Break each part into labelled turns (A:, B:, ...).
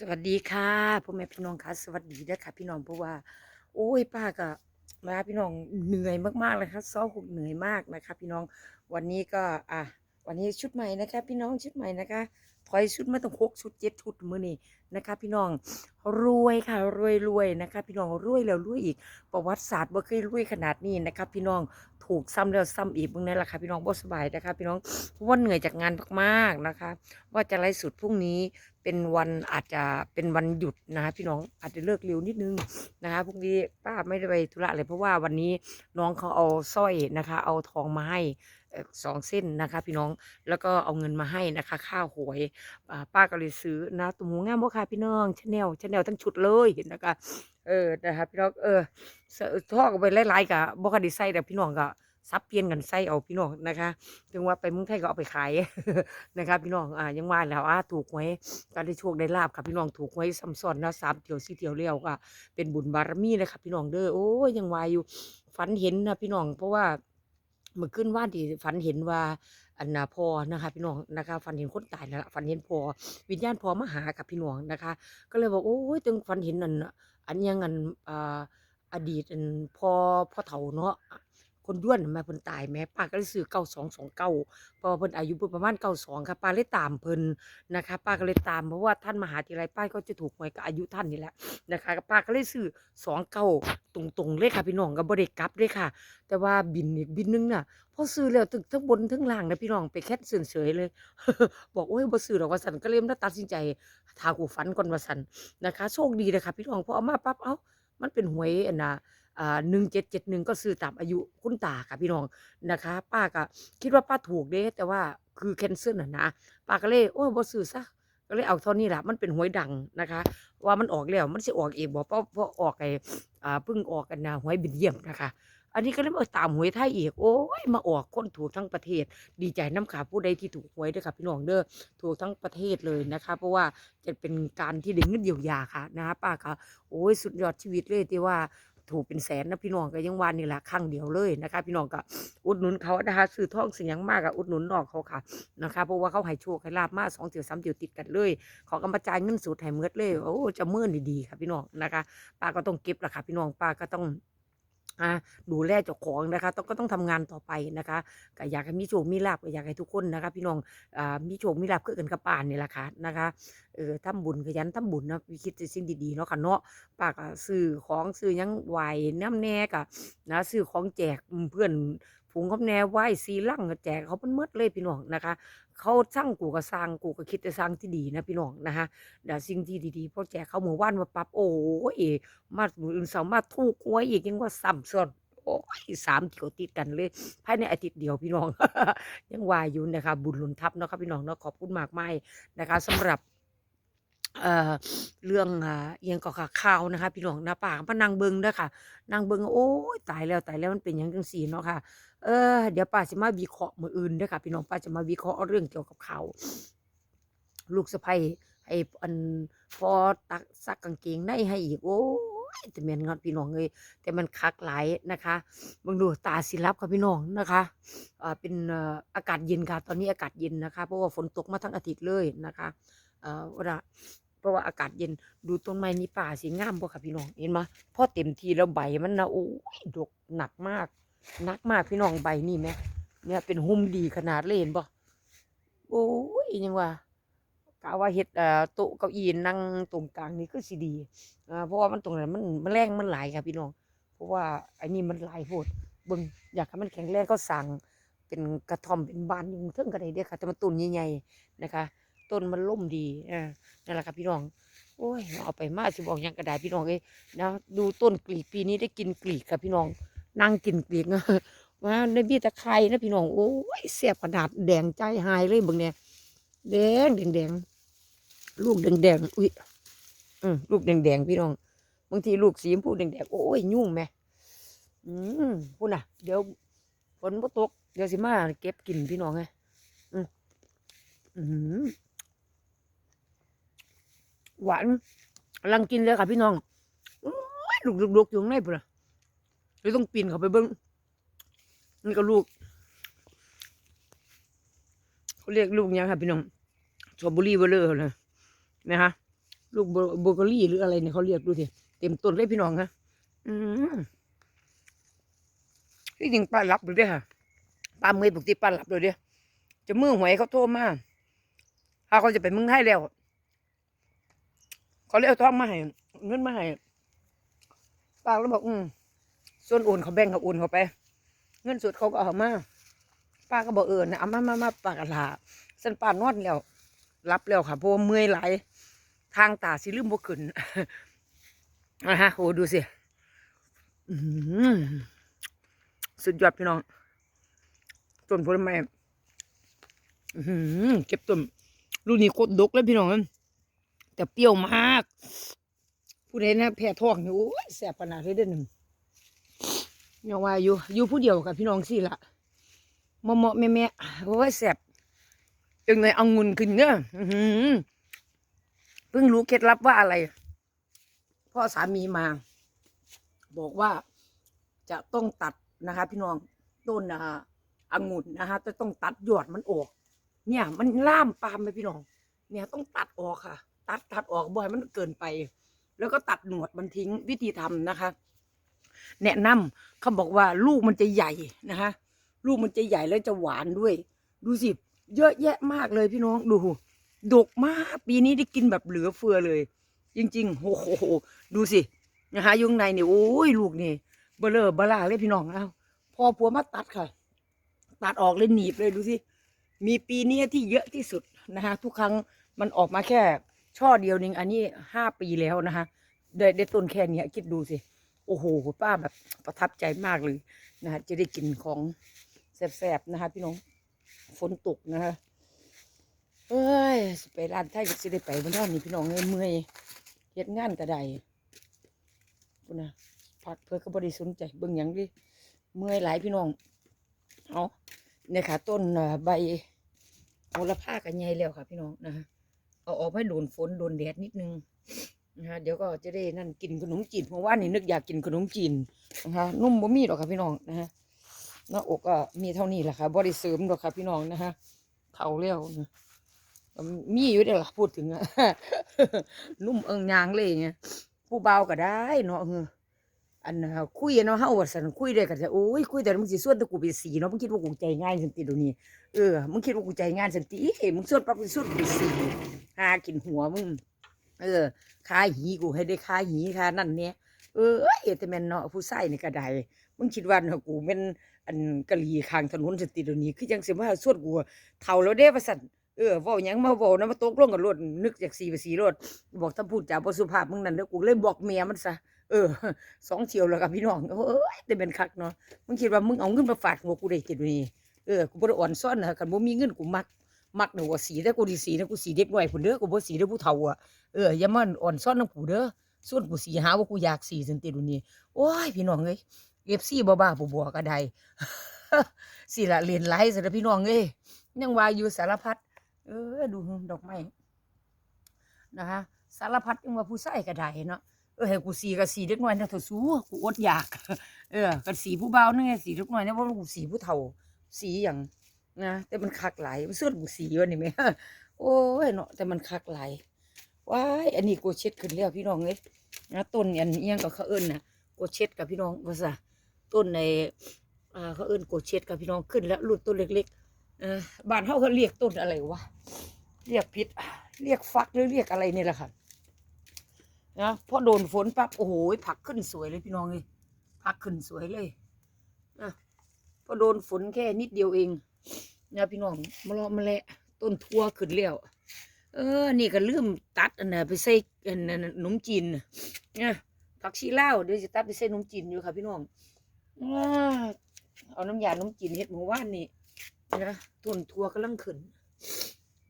A: สวัสดีค่ะพ่อแม่พี่น้องค่ะสวัสดีด้วยค่ะพี่น้องเพราะว่า โอ้ยป้าก็มาพี่น้องเหนื่อยมากๆเลยค่ะซ้อหกเหนื่อยมากนะคะ พี่น้องวันนี้ก็อะวันนี้ชุดใหม่นะคะ พี่น้องชุดใหม่นะคะ ถอยชุดมาต้องหกชุดเจ็ดชุดมือนี่นะคะ พี่น้องรวยค่ะรวยรวยนะคะ พี่น้องรวยแล้วรวยอีก ประวัติศาสตร์บ่เคยรวยขนาดนี้นะคะ พี่น้องถูกซ้ำแล้วซ้ำอีกมื่อนั้นแหละค่ะพี่น้องบ่สบายนะคะ พี่น้องว่าเหนื่อยจากงานมากๆนะคะ ว่าจะไลฟ์สดพรุ่งนี้เป็นวันอาจจะเป็นวันหยุดนะคะพี่น้องอาจจะเลิกเร็วนิดนึงนะคะพรุ่งนี้ป้าไม่ได้ไปธุระเลยเพราะว่าวันนี้น้องเขาเอาสร้อยนะคะ เอาทองมาให้ สองเส้นนะคะ พี่น้องแล้วก็เอาเงินมาให้นะคะค่าหวยป้าก็เลยซื้อนะตุ้มหูงามบ่ค่ะพี่น้องชาแนลชาแนลทั้งชุดเลยเห็นนะคะเออนะคะพี่น้องเออเสทอกไปหลายๆกะบ่ค่อยได้ใส่แต่พี่น้องก็ซับเปลี่ยนกันใส่เอาพี่น้องนะคะถึงว่าไปเมืองไทยก็เอาไปขายนะครับพี่น้องอ่ายังว่าแล้วอ่าถูกหวยก็ได้โชคได้ลาบค่ะพี่น้องถูกไว้ซ้ำซ้อนนะสามเที่ยวสี่เที่ยวแล้วก็เป็นบุญบารมีเลยค่ะพี่น้องเด้อโอ้ยยังวายอยู่ฝันเห็นนะพี่น้องเพราะว่า เมื่อขึ้นว่านที่ฝันเห็นว่าอันนาพอนะคะ พี่น้องนะคะฝันเห็นคนตายแล้วล่ะฝันเห็นพอวิญญาณพอมาหากับพี่น้องนะคะ ก็เลยบอกโอ้ยตึงฝันเห็นนั่นอันยังอันอ่าอดีตอันพอพ่อเฒ่าเนาะ คนด้วนแม่เพิ่นตายแม่ป้าก็เลยซื้อเก้าสองสองเก้าเพราะว่าเพิ่นอายุเพิ่นประมาณเก้าสองค่ะป้าเลยตามเพิ่นนะคะป้าก็เลยตามเพราะว่าท่านมหาทีไรป้าก็จะถูกหวยกับอายุท่านนี่แหละนะคะป้าก็เลยซื้อสองเก้าตรงๆเลยค่ะพี่น้องก็บ่ได้กลับเลยค่ะ แต่ว่าบินอีกบินนึงน่ะพอซื้อแล้วถึงทั้งบนทั้งล่างนะพี่น้องไปแค่เสื่อเฉยเลย บอกโอ้ยบ่ซื้อหรอกว่าสันก็เลยมาตัดสินใจทากูฝันก่อนว่าสันนะคะ โชคดีเลยค่ะพี่น้องพอเอามาปั๊บเอ้ามันเป็นหวยอันน่ะ หนึ่งเจ็ดเจ็ดหนึ่งก็ซื้อตามอายุคุณตาค่ะพี่น้องนะคะ ป้าก็คิดว่าป้าถูกเด้แต่ว่าคือแคนเซิลน่ะนะป้าก็เลยโอ้ยบ่ซื้อซะก็เลยเอาเท่านี้แหละมันเป็นหวยดังนะคะ ว่ามันออกแล้วมันสิออกเอีกบ่เพราะเพราะออกไอ้อ่าเพิ่งออกกันนะหวยบินเยี่ยมนะคะ อันนี้ก็เลยมาตามหวยไทยอีกโอ้ยมาออกคนถูกทั้งประเทศ ดีใจน้ำขาผู้ใดที่ถูกหวยด้อค่ะพี่น้องเด้อถูกทั้งประเทศเลยนะคะ เพราะว่าจะเป็นการที่ได้เงินเยียวยาค่ะนะคะป้าก็โอ้ยสุดยอดชีวิตเลยที่ว่า ถูกเป็นแสนนะพี่น้องก็ยังวันนี่แหละครั้งเดียวเลยนะคะ พี่น้องก็อุดหนุนเขานะคะซื้อทองเสียงมากอะอุดหนุนนอกเขาค่ะนะคะเพราะว่าเขาให้โชคให้ลาบมาสองเดียวสามเดียวติดกันเลยขอกำมาจ่ายเงินสูตรให้เมือดเลยโอ้จะเมื่อนดีๆค่ะพี่น้องนะคะป้าก็ต้องเก็บละค่ะพี่น้องป้าก็ต้อง ดูแลเจ้าของนะคะต้องก็ต้องทำงานต่อไปนะคะก็อยากให้มีโชคมีลาบก็อยากให้ทุกคนนะคะ พี่น้องอ่ามีโชคมีลาบคือกันกับป่านนี่แหละค่ะนะคะเออทำบุญขยันทำบุญนะคิดสิ่งดีๆเนาะค่ะเนาะปาก็ซื้อของซื้อยังไหวน้ำแน่กะนะซื้อของแจกเพื่อน ฝูงกับแน่ไหวซีลั่งก็แจกเขาเป็นเมดเลยพี่น้องนะคะ เขาสร้างกูก็สร้างกูก็คิดจะสร้างที่ดีนะพี่น้องนะคะเดี๋ยวสิ่งที่ดีๆพอแจกเขาหมู่บ้านมาปรับโอ้ยมามืออื่นสามารถถูกหวยอีกยังว่าซ้ำซ้อนโอ้ยสามเที่ยวติดกันเลย ภายในอาทิตย์เดียวพี่น้อง ยังวายอยู่นะคะ บุญหลุนทับเนาะครับพี่น้องเนาะขอบคุณมากมายนะคะสำหรับเอ่อเรื่องอ่าเอียงก็ค่ะข่าวนะคะ พี่น้องนะป่าพนางเบิงด้อค่ะนางเบิงโอ้ยตายแล้วตายแล้วมันเป็นยังจังซี่เนาะค่ะ เออเดี๋ยวป้าจะมาวิเคราะห์มืออื่นด้อค่ะ พี่น้องป้าจะมาวิเคราะห์เรื่องเกี่ยวกับเขา ลูกสะใภ้ให้อันพอตักซักกางเกงในให้อีกโอ้ยแต่แม่นงอนพี่น้องเอ้ยแต่มันคักหลายนะคะบิ่งดูตาสิรับค่ะพี่น้องนะคะอ่าเป็นอากาศเย็นค่ะ ตอนนี้อากาศเย็นนะคะ เพราะว่าฝนตกมาทั้งอาทิตย์เลยนะคะเอ่อเวลาเพราะว่าอากาศเย็นดูต้นไม้นี่ป่าสิงามบ่ค่ะพี่น้องเห็นบ่พอเต็มทีแล้วใบมันนะโอ้ยดกหนักมาก นักมากพี่น้องใบนี่แหมเนี่ยเป็นหุ้มดีขนาดเลยเห็นบ่โอ้ยยังว่ากะว่าเฮ็ดเอ่อโต๊ะเก้าอี้นั่งตรงกลางนี่คือสิดีอ่าเพราะว่ามันตรงนั้นมันแมลงมันหลายค่ะพี่น้อง เพราะว่าไอ้นี่มันหลายโพดเบิ่งอยากให้มันแข็งแรงก็สั่งเป็นกระท่อมเป็นบ้านอยู่เทิงก็ไดเด้อค่ะแต่มันต้นใหญ่ๆนะคะ ต้นมันล่มดีอ่านั่นแหละค่ะพี่น้องโอ้ยเอาไปมาสิบอกยังก็ไดพี่น้องเอ้ยนะดูต้นกลีกปีนี้ได้กินกลีกค่ะพี่น้อง นั่งกินกลีกว่าในบีตะไคร้นะพี่น้องโอ้ยแซ่บขนาดแดงใจหายเลยบิ่งเนี่ยแดงแดงแดงลูกแดงๆอุ้ยอืมลูกแดงๆพี่น้องบางทีลูกสีชมพูแดงๆโอ้ยยุ่งแม่อืมพูดน่ะ เดี๋ยวฝนตกเดี๋ยวสิมาเก็บกินพี่น้องไงอืมอืมหวานกำลังกินเลยค่ะพี่น้องลูกลูกๆอยู่ข้างในปุ่นน่ะ เลยต้องปีนเขาไปเบิ้งนี่ก็ลูกเขาเรียกลูกยังค่ะพี่น้องสตรอเบอรี่เบลเลอร์เลยนะคะลูกโบโกลี่หรืออะไรเนี่ยเขาเรียกดูสิเต็มต้นเลยพี่น้องนะอืมที่จริงป้ารับเลยเด้ค่ะป้าเมย์ปกติป้ารับเลยเด้จะมือหวยเขาโทรมาถ้าเขาจะไปเมืองไทยแล้ว เขาเลยเอาทองมาให้เงินมาให้ป้าก็บอก อืม ส่วนโอนเขาแบ่งเขาโอนเขาไป เงินสดเขาก็เอามาป้าก็บอกเออนะเอามามามาปากลาสันป้านอนแล้วรับแล้วค่ะเพราะว่าเมื่อยหลทางตาสิลืมบ่ขึ้นนะฮะโหดูสิสุดยอดพี่น้องต้นผลไม้เก็บต้นลูกนี้โคตรดกเลยพี่น้องแต่เปรี้ยวมาก ผู้ใดนะแพ้ท้องนี่โอ้แสบขนาดเลยเด้อหนึ่ง ยังว่าอยู่อยู่ผู้เดียวกับพี่น้องสิละเหมาะๆแม่ๆโอ้ยแสบจังเลยเอางุนขึ้นเนอะอื้อหือเพิ่งรู้เคล็ดลับว่าอะไร พ่อสามีมา บอกว่าจะต้องตัดนะคะ พี่น้องต้นนะคะองุ่นนะคะจะต้องตัดยอดมันออก เนี่ย มันล่ามปามไปพี่น้อง เนี่ยต้องตัดออกค่ะ ตัดตัดออกบ่อยมันเกินไป แล้วก็ตัดหนวดมันทิ้งวิธีทำนะคะ แนะนำเขาบอกว่าลูกมันจะใหญ่นะคะลูกมันจะใหญ่แล้วจะหวานด้วย ดูสิ เยอะแยะมากเลยพี่น้องดูดกมากปีนี้ได้กินแบบเหลือเฟือเลย จริงๆโอ้โหดูสินะคะยุงในเนี่ยโอ้ยลูกนี่เบลอเบลาเลยพี่น้องเอ้าพอผัวมาตัดค่ะ ตัดออกเลยหนีบเลยดูสิมีปีนี้ที่เยอะที่สุดนะคะทุกครั้งมันออกมาแค่ช่อเดียวนึงอันนี้ห้าปีแล้วนะคะได้ได้ต้นแค่นี้คิดดูสิ โอ้โหป้าแบบประทับใจมากเลยนะคะจะได้กินของแซ่บๆนะคะพี่น้องฝนตกนะคะเอ้ยสิไปร้านไทยก็สิได้ไปบนท่านนี่พี่น้องเอ้ยเมื่อยเฮ็ดงานก็ได้พุ่นนะพักเพื่อก็บริสนใจเบิ่งหยังดิเมื่อยหลายพี่น้องเอาเนี่ยค่ะต้นใบโหระพากันใหญ่แล้วค่ะพี่น้องนะคะเอาออกให้โดนฝนโดนแดดนิดนึง นะคะเดี๋ยวก็จะได้นั่นกินขนมจีนเพราะว่านี่นึกอยากกินขนมจีนนะคะนุ่มบ่มีหรอกค่ะพี่น้องนะฮะหน้าอกก็มีเท่านี้แหละค่ะบริเสริมหรอกค่ะพี่น้องนะคะเท่าแล้วนะมีอยู่เดี๋ยวพูดถึงอะนุ่มเอิงยางเลยไงผู้เบาก็ได้เนาะเอออันคุยเนาะเฮาว่าสันคุยได้ก็จะโอ้ยคุยแต่มึงสิส่วนตะกูไปสีเนาะมึงคิดว่ากูใจง่ายสันติเดี๋ยวนี้เออมึงคิดว่ากูใจง่ายสันติเฮ้มึงส่วนปั๊บมึงส่วนกูไปสีหากินหัวมึง เออคาหีกูให้ได้คาหีคานั่นเนี่ยเออเอแต่แม่นเนาะผู้ใส่นี่ก็ไดมึงคิดว่าเนาะกูเป็นอันกะหรี่ข้างถนนสติเดี๋ยวนี้คือจังสิว่าสวดกูเฒ่าแล้วเด้ว่าซั่นเออเว้าหยังมาเว้านะมาตกลงกับรถนึกจากสีไปสีรถบอกถ้าพูดจาบ่สุภาพมึงนั่นเด้อกูเลยบอกเมียมันซะเออสองเที่ยวแล้วกับพี่น้องเอ้ยแต่เป็นคักเนาะมึงคิดว่ามึงเอาเงินมาฝากหัวกูได้จิตนี่เออกูบ่ได้อ่อนซ้อนนะคันบ่มีเงินกูมัก มักเด้อว่าสีแต่กูสิสีนะกูสีเด็กหน้อยพุ่นเด้อกูบ่สีเด้อผู้เฒ่าอะเอออย่ามาอ่อนซ้อนน้ำกูเด้อส่วนกูสีหาว่ากูอยากสีสันติดูนี่โอ้ยพี่น้องเอ้ยเอฟซีบ้าๆบัวๆก็ได้สิละเรียนไล่สิละพี่น้องเอ้ยยังว่าอยู่สารพัดเออดูดอกไม้นะคะสารพัดยังว่าผู้ใส่ก็ได้เนาะเออให้กูสีก็สีเล็กน้อยนะเถอะสู้กูอดอยาก เออกันสีผู้เบาเนั่นไงสีเล็กน้อยนะเพราะว่ากูสีผู้เฒ่าสีอย่าง นะแต่มันคักไหลมันส่วนกูสีวะนี่แม่โอ้ยเนาะแต่มันคักไหลว้ายอันนี้โกเช็ดขึ้นแล้วพี่น้องเอ้ยนะต้นอันเอียงกับเขาเอิ้นะโกเช็ดกับพี่น้องว่าซะต้นในอ่าเขาเอิ้นโกเช็ดกับพี่น้องขึ้นแล้วรูดต้นเล็กๆเออบ้านเขาเขาเรียกต้นอะไรวะเรียกผิดเรียกฟักหรือเรียกอะไรนี่แหละค่ะนะพอโดนฝนปั๊บโอ้โหผักขึ้นสวยเลยพี่น้องเลยผักขึ้นสวยเลยนะพอโดนฝนแค่นิดเดียวเอง นะพี่น้องมาลอมาและต้นทั่วขึ้นแล้วเออ นี่ก็ลืมตัดอันน่ะไปใส่อันนั้นนมจีนนะเนี่ยผักชีเลาเดี๋ยวจะตัดไปใส่นมจีนอยู่ค่ะพี่น้องเอาน้ำยาขนมจีนเฮ็ดเมื่านนี่นะต้นทัวกำลังขึ้น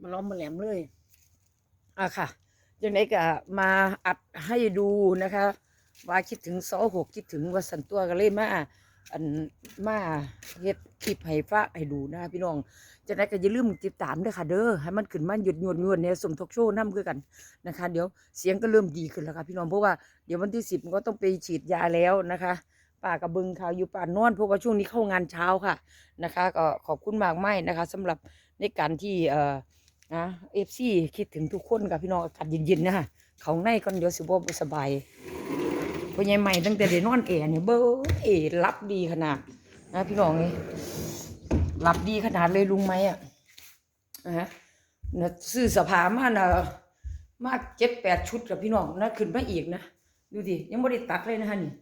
A: มาล้อมมาแหลมเลยอะค่ะยังไงก็มาอัดให้ดูนะคะ ว่าคิดถึงซอหกคิดถึงว่าสันตัวก็เลยมา อันมาเฮ็ดคลิปให้ฟ้าให้ดูนะพี่น้องจะได้ก็อย่าลืมติดตามด้วยค่ะเด้อให้มันขึ้นมาหยุดหยวนหยวนเนี่ยสมทกโชว์น้ำคือกันนะคะ เดี๋ยวเสียงก็เริ่มดีขึ้นแล้วค่ะพี่น้องเพราะว่าเดี๋ยววันที่สิบก็ต้องไปฉีดยาแล้วนะคะป่ากระบึงข่าวอยู่ป่านนอนเพราะว่าช่วงนี้เข้างานเช้าค่ะนะคะ ก็ขอบคุณมากไม่นะคะสำหรับในการที่เอ่อนะเอฟซีคิดถึงทุกคนกับพี่น้องอากาศเย็นๆนะคะเขาในก่อนเดี๋ยวสิบ่สบาย พ่อใหญ่ใหม่ตั้งแต่ได้นอนแอร์นี่ยเบ้อเอ๋รับดีขนาดนะพี่น้องเอ้ยรับดีขนาดเลยลุงไหมอะนะฮะเนี่ยซื้อสภามานะมาเจ็ดแปดชุดกับพี่น้องนะขึ้นมาอีกนะดูดิยังไม่ได้ตัดเลยนะฮะนี่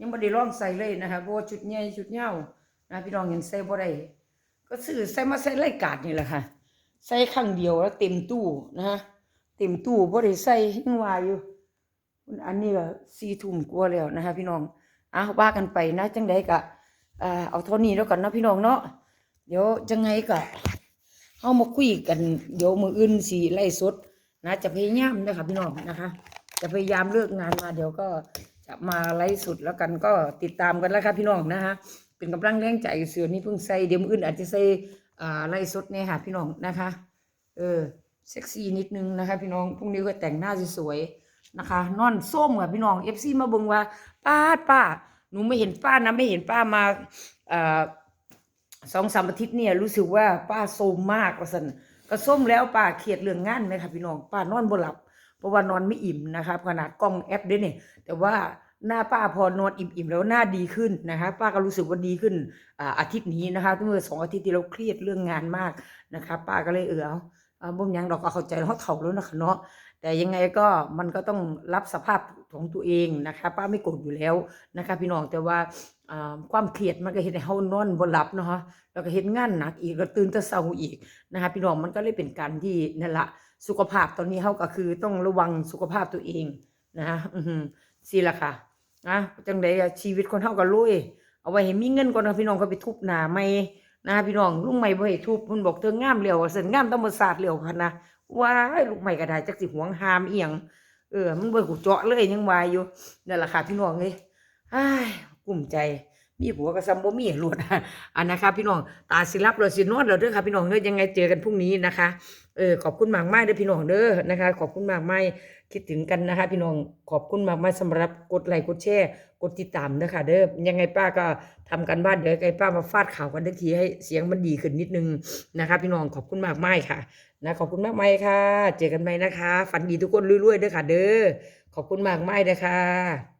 A: ยังไม่ได้ลองใส่เลยนะคะเพราะว่าชุดใหญ่ชุดยาวนะพี่น้องเห็นใส่บ่ได้ก็ซื้อใส่มาใส่รายการนี่แหละค่ะใส่ครั้งเดียวแล้วเต็มตู้นะฮะเต็มตู้บ่ได้ใส่ยังว่าอยู่ อันนี้ก็สี่ทุ่มกว่าแล้วนะคะพี่น้องอะว่ากันไปนะจังใดก็อ่าเอาเท่านี้แล้วกันนะพี่น้องเนาะเดี๋ยวจังไงก็เฮามาคุยกันเดี๋ยวมืออื่นสิไล่สดนะจะพยายามนะคะพี่น้องนะคะ จะพยายามเลิกงานมา เดี๋ยวก็จะมาไล่สุดแล้วกันก็ติดตามกันแล้วครับพี่น้องนะคะเป็นกำลังแรงใจเสือนี่เพิ่งใส่เดี๋ยวมืออื่นอาจจะใส่ไล่สดเนี่ยค่ะพี่น้องนะคะ เออเซ็กซี่นิดนึงนะคะ พี่น้องพรุ่งนี้ก็แต่งหน้าสวยๆ นะคะ นอนส้มค่ะพี่น้องเอฟซีมาเบิ่งว่า ป้าดป้าหนูไม่เห็นป้านะไม่เห็นป้ามาอสองสามอาทิตย์เนี่ยรู้สึกว่าป้าโซมมากว่าสันก็ส้มแล้วป้าเครียดเรื่องงานไหมคะพี่น้องป้านอนบ่หลับ เพราะว่านอนไม่อิ่มนะคะขนาดกล้องแอปด้วยเนี่ยแต่ว่าหน้าป้าพอนอนอิ่มๆแล้วหน้าดีขึ้นนะคะ ป้าก็รู้สึกว่าดีขึ้นอาอาทิตย์นี้นะคะเมื่อสองอาทิตย์ที่เราเครียดเรื่องงานมากนะคะ ป้าก็เลยเออเอาบ่มยังดอกก็เข้าใจเขาเฒ่าแล้วนะคะเนาะ แต่ยังไงก็มันก็ต้องรับสภาพของตัวเองนะคะ ป้าไม่โกรธอยู่แล้วนะคะพี่น้องแต่ว่าความเครียดมันก็เห็นให้เฮานอนบ่หลับเนาะแล้วก็เห็นงานหนักอีกแล้วตื่นแต่เช้าอีกนะคะพี่น้องมันก็เลยเป็นการที่นั่นละสุขภาพตอนนี้เขาก็คือต้องระวังสุขภาพตัวเองนะฮะสิละค่ะนะจังใดชีวิตคนเฮาก็รวยเอาไว้ให้มีเงินก่อนนะพี่น้องก็ไปทุบหนาไม่นะพี่น้องลุงใหม่บ่ให้ทุบมันบอกเธองามเหลียวเส้นงามธรรมศาสตร์เหลียวพันนะ ว้ายลูกใหม่ก็ไดจักสิหวงหามเอียงเออมันเบ่กูเจาะเลยยังวายอยู่นั่นแหละค่ะพี่น้องเลยอ้ายกุ้มใจ มีผัวก็ซ้ำบ่มีหลวดอันนะคะ พี่น้องตาสิรับเลยสินอนแล้วเด้อค่ะพี่น้องเด้อยังไงเจอกันพรุ่งนี้นะคะเออขอบคุณมากมากเด้อพี่น้องเด้อนะคะ ขอบคุณมากมากคิดถึงกันนะคะ พี่น้องขอบคุณมากมากสำหรับกดไลค์กดแชร์กดติดตามนะคะเด้อยังไงป้าก็ทำกันบ้านเดี๋ยวไอ้ป้ามาฟาดข่าวกันทักทีให้เสียงมันดีขึ้นนิดนึงนะคะ พี่น้องขอบคุณมากมากค่ะนะขอบคุณมากมากค่ะ เจอกันใหม่นะคะ ฝันดีทุกคนรวยๆเด้อค่ะ เด้อขอบคุณมากมากเด้อค่ะ